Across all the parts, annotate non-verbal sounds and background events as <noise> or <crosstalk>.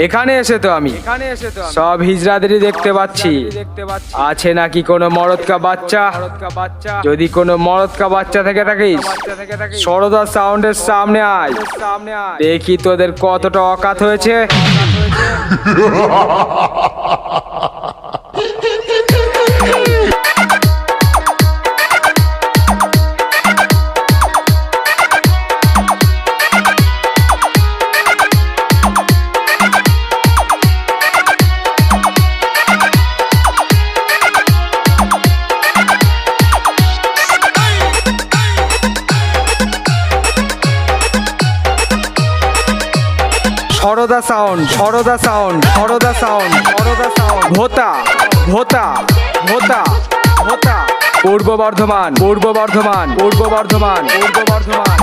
এখানে এসে তো আমি। এখানে এসে তো সব হিজরাদেরই দেখতে পাচ্ছি। দেখতে পাচ্ছি। আছে নাকি কোনো মরদকা বাচ্চা? বাচ্চা। যদি কোনো মরদকা বাচ্চা থেকে থাকিস সরদা সাউন্ডের সামনে আয়। সামনে আয়। দেখি তোদের কতটা অকাত হয়েছে। <laughs> সরদা সাউন্ড সরদা সাউন্ড সরদা সাউন্ড সরদা সাউন্ড ভোতা ভোতা ভোতা ভোতা। পূর্ব বর্ধমান পূর্ব বর্ধমান পূর্ব বর্ধমান পূর্ব বর্ধমান।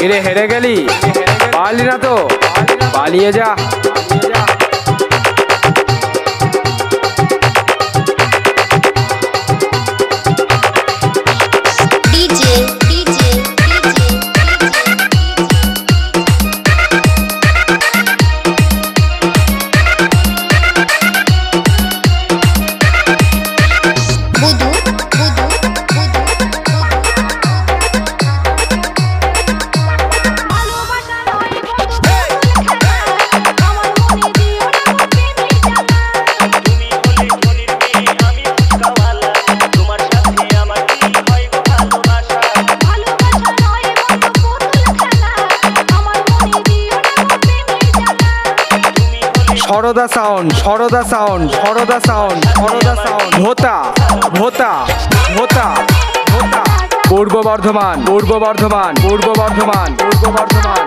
কিরে হেরে গেলি পারলি না তো? পালিয়ে যা। সরদা সাউন্ড সরদা সাউন্ড সরদা সাউন্ড সরদা সাউন্ড ভোতা ভোতা ভোতা ভোতা। পূর্ব বর্ধমান পূর্ব বর্ধমান পূর্ব বর্ধমান পূর্ব বর্ধমান।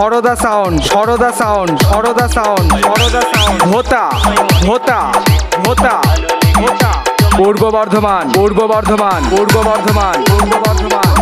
সরদা সাউন্ড সরদা সাউন্ড সরদা সাউন্ড সরদা সাউন্ড ভোতা ভোতা ভোতা ভোতা পূর্ব বর্ধমান পূর্ব বর্ধমান পূর্ব বর্ধমান পূর্ব বর্ধমান।